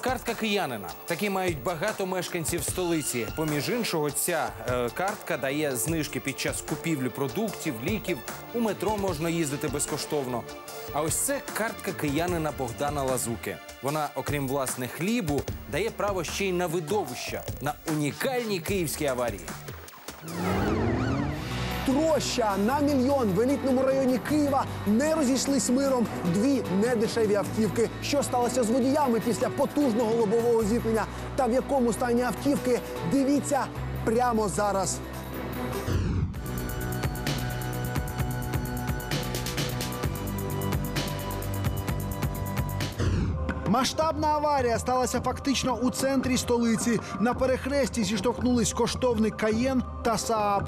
Картка киянина. Такі мають багато мешканців столиці. Поміж іншого, ця е, картка дає знижки під час купівлі продуктів, ліків. У метро можна їздити безкоштовно. А ось це картка киянина Богдана Лазуки. Вона, окрім власне хлібу, дає право ще й на видовища, на унікальні київські аварії. Троща на мільйон в елітному районі Києва не розійшлись миром дві недешеві автівки. Що сталося з водіями після потужного лобового зіткнення та в якому стані автівки? Дивіться прямо зараз. Масштабна аварія сталася фактично у центрі столиці. На перехресті зіштовхнулись коштовний Каєн та Сааб.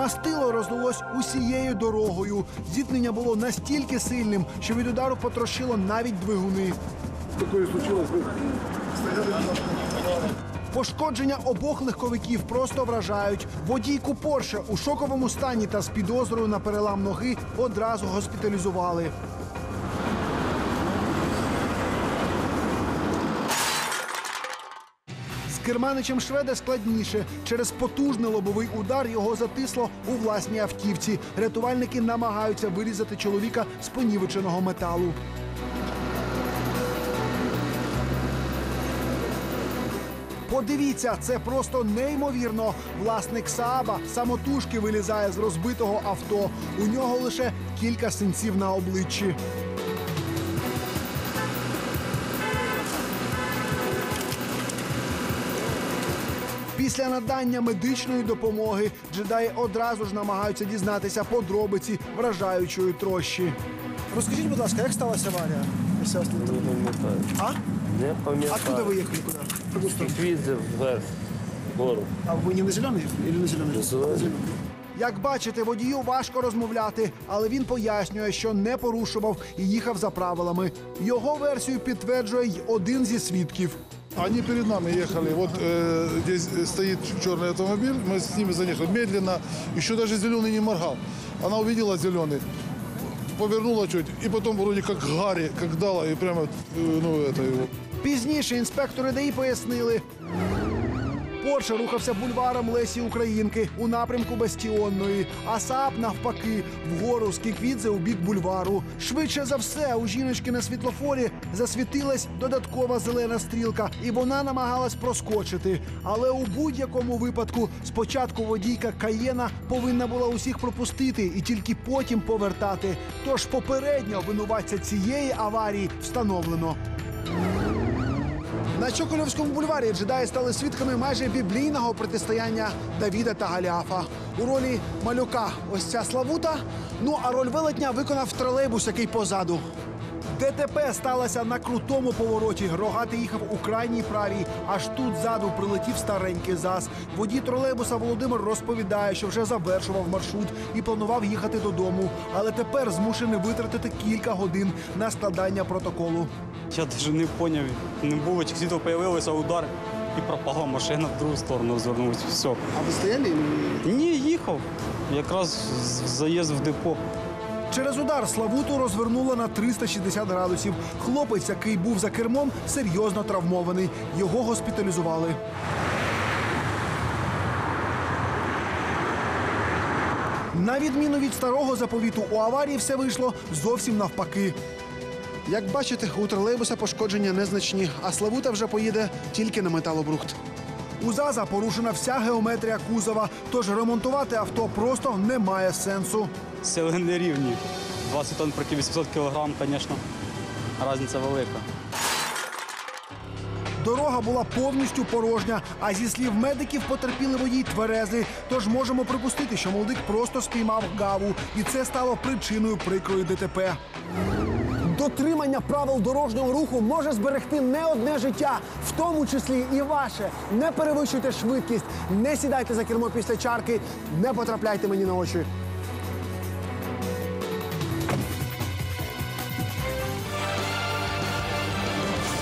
Мастило розлилось усією дорогою. Зіткнення було настільки сильним, що від удару потрошило навіть двигуни. Пошкодження обох легковиків просто вражають. Водійку Порше у шоковому стані та з підозрою на перелам ноги одразу госпіталізували. Керманичем шведа складніше. Через потужний лобовий удар його затисло у власній автівці. Рятувальники намагаються вирізати чоловіка з понівеченого металу. Подивіться, це просто неймовірно. Власник Сааба самотужки вилізає з розбитого авто. У нього лише кілька синців на обличчі. Після надання медичної допомоги джедаї одразу ж намагаються дізнатися подробиці вражаючої трощі. Розкажіть, будь ласка, як сталася аварія? Не пам'ятаю. А? Не пам'ятаю. Откуда ви їхали? Куди? Вверх. Вгору. А ви не на зелений или на зелений? Зелений. Як бачите, водію важко розмовляти, але він пояснює, що не порушував і їхав за правилами. Його версію підтверджує й один зі свідків. Они перед нами ехали. Вот э, здесь стоит черный автомобиль. Мы с ними заехали медленно. Еще даже зеленый не моргал. Она увидела зеленый, повернула чуть, и потом вроде как Гарри, как дала, и прямо, э, ну, это его. Пізніше інспектори ДАІ пояснили. Порше рухався бульваром Лесі Українки у напрямку Бастіонної, а Сааб навпаки вгору з Кіквідзе у бік бульвару. Швидше за все, у жіночки на світлофорі засвітилась додаткова зелена стрілка, і вона намагалась проскочити. Але у будь-якому випадку спочатку водійка Каєна повинна була усіх пропустити і тільки потім повертати. Тож попередньо винуватця цієї аварії встановлено. На Чокольовському бульварі джедаї стали свідками майже біблійного протистояння Давіда та Галіафа. У ролі малюка ось ця славута. Ну а роль велетня виконав тролейбус, який позаду. ДТП сталося на крутому повороті. Рогатий їхав у крайній правій, аж тут ззаду прилетів старенький зас. Водій тролейбуса Володимир розповідає, що вже завершував маршрут і планував їхати додому, але тепер змушений витратити кілька годин на складання протоколу. Я навіть не поняв, не було, чи світло появилося удар і пропала машина в другу сторону розвернулася. Все. А ви стояли? Ні, їхав. Якраз заїзд в депо. Через удар Славуту розвернуло на 360 градусів. Хлопець, який був за кермом, серйозно травмований. Його госпіталізували. На відміну від старого заповіту, у аварії все вийшло зовсім навпаки. Як бачите, у тролейбуса пошкодження незначні, а Славута вже поїде тільки на металобрухт. У ЗАЗа порушена вся геометрія кузова, тож ремонтувати авто просто немає сенсу. Сили не рівні. 20 тонн проти 800 кілограм, звісно, різниця велика. Дорога була повністю порожня, а зі слів медиків потерпіли водій тверезий. Тож можемо припустити, що молодик просто спіймав гаву, і це стало причиною прикрої ДТП. Дотримання правил дорожнього руху може зберегти не одне життя, в тому числі і ваше. Не перевищуйте швидкість, не сідайте за кермо після чарки, не потрапляйте мені на очі.